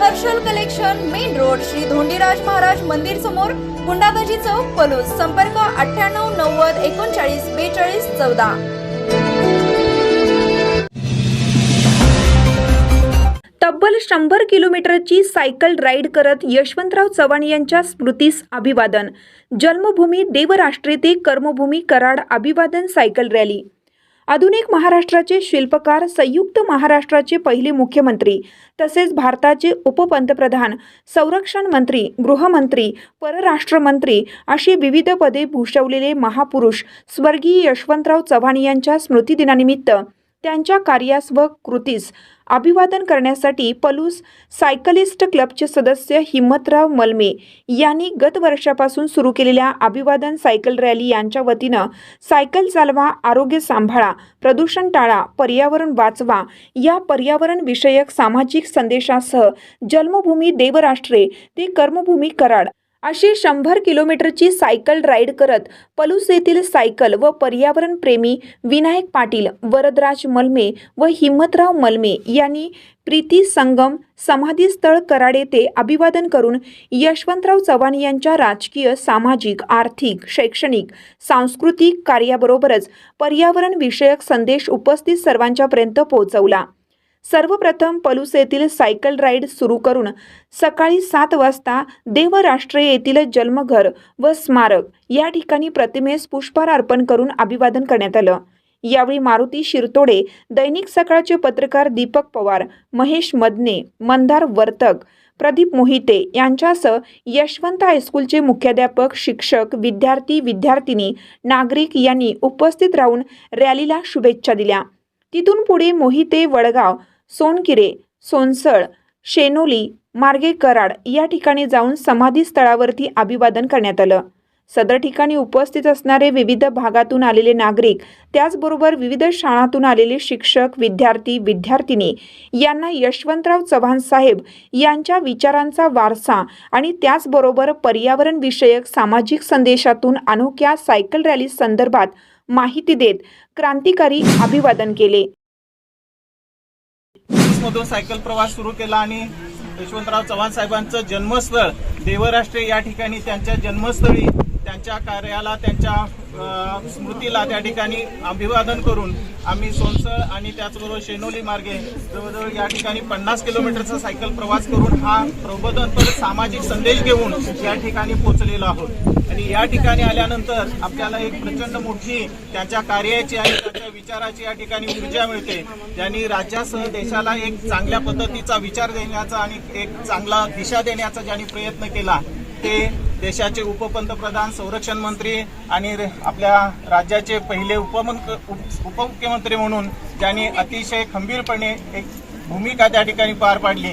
Harshal collection main road Shri Dhondiraj Maharaj मंदिर समोर गुंडाबाजी चौक पलूस. संपर्क अठ्ठ्याण्णव नव्वद एकोणचाळीस बेचाळीस चौदा. तब्बल शंभर किलोमीटरची सायकल राईड करत यशवंतराव चव्हाण यांच्या स्मृतीस अभिवादन. जन्मभूमी देवराष्ट्रे ते कर्मभूमी कराड अभिवादन सायकल रॅली. आधुनिक महाराष्ट्राचे शिल्पकार संयुक्त महाराष्ट्राचे पहिले मुख्यमंत्री तसेच भारताचे उपपंतप्रधान संरक्षण मंत्री गृहमंत्री परराष्ट्रमंत्री अशी विविध पदे भूषवलेले महापुरुष स्वर्गीय यशवंतराव चव्हाण यांच्या स्मृतिदिनानिमित्त त्यांच्या कार्यास व कृतीस अभिवादन करण्यासाठी पलूस सायकलिस्ट क्लबचे सदस्य हिम्मतराव मलमे यांनी गत वर्षापासून सुरू केलेल्या अभिवादन सायकल रॅली यांच्या वतीनं सायकल चालवा आरोग्य सांभाळा प्रदूषण टाळा पर्यावरण वाचवा या पर्यावरण विषयक सामाजिक संदेशासह जन्मभूमी देवराष्ट्रे ते कर्मभूमी कराड अशी शंभर किलोमीटरची सायकल राईड करत पलूस येथील सायकल व पर्यावरण प्रेमी विनायक पाटील वरदराज मलमे व हिम्मतराव मलमे यांनी प्रीती संगम समाधीस्थळ कराड येथे अभिवादन करून यशवंतराव चव्हाण यांच्या राजकीय सामाजिक आर्थिक शैक्षणिक सांस्कृतिक कार्याबरोबरच पर्यावरण विषयक संदेश उपस्थित सर्वांच्यापर्यंत पोहोचवला. सर्वप्रथम पलूस येथील सायकल राईड सुरू करून सकाळी सात वाजता देवराष्ट्रे येथील जन्मघर व स्मारक या ठिकाणी प्रतिमेस पुष्पहार अर्पण करून अभिवादन करण्यात आलं. यावेळी मारुती शिरतोडे दैनिक सकाळचे पत्रकार दीपक पवार महेश मदने मंदार वर्तक प्रदीप मोहिते यांच्यासह यशवंत हायस्कूलचे मुख्याध्यापक शिक्षक विद्यार्थी विद्यार्थिनी नागरिक यांनी उपस्थित राहून रॅलीला शुभेच्छा दिल्या. तिथून पुढे मोहिते वडगाव सोनकिरे सोनसळ शेनोली मार्गे कराड या ठिकाणी जाऊन समाधी स्थळावरती अभिवादन करण्यात आलं. सदर ठिकाणी उपस्थित असणारे विविध भागातून आलेले नागरिक त्याचबरोबर विविध शाळांतून आलेले शिक्षक विद्यार्थी विद्यार्थिनी यांना यशवंतराव चव्हाण साहेब यांच्या विचारांचा वारसा आणि त्याचबरोबर पर्यावरणविषयक सामाजिक संदेशातून अनोख्या सायकल रॅली संदर्भात माहिती देत क्रांतिकारी अभिवादन केले. मधून सायकल प्रवास सुरू केला आणि यशवंतराव चव्हाण साहेबांचं जन्मस्थळ देवराष्ट्रे या ठिकाणी त्यांच्या जन्मस्थळी त्यांच्या कार्याला त्यांच्या स्मृतीला त्या ठिकाणी अभिवादन करून आम्ही सोनसळ आणि त्याचबरोबर शेनोली मार्गे जवळजवळ या ठिकाणी पन्नास किलोमीटरचा सायकल प्रवास करून हा प्रबोधनपर सामाजिक संदेश घेऊन या ठिकाणी पोहोचलेलो आहोत. आणि या ठिकाणी आल्यानंतर आपल्याला एक प्रचंड मोठी त्यांच्या कार्याची आणि त्यांच्या विचाराची या ठिकाणी ऊर्जा मिळते. ज्यांनी राज्यासह देशाला एक चांगल्या पद्धतीचा विचार देण्याचा आणि एक चांगला दिशा देण्याचा ज्यांनी प्रयत्न केला ते देशाचे उपपंतप्रधान संरक्षण मंत्री आणि आपल्या राज्याचे पहिले उपमंत्र उप- उपमुख्यमंत्री म्हणून त्यांनी अतिशय खंबीरपणे एक भूमिका त्या ठिकाणी पार पाडली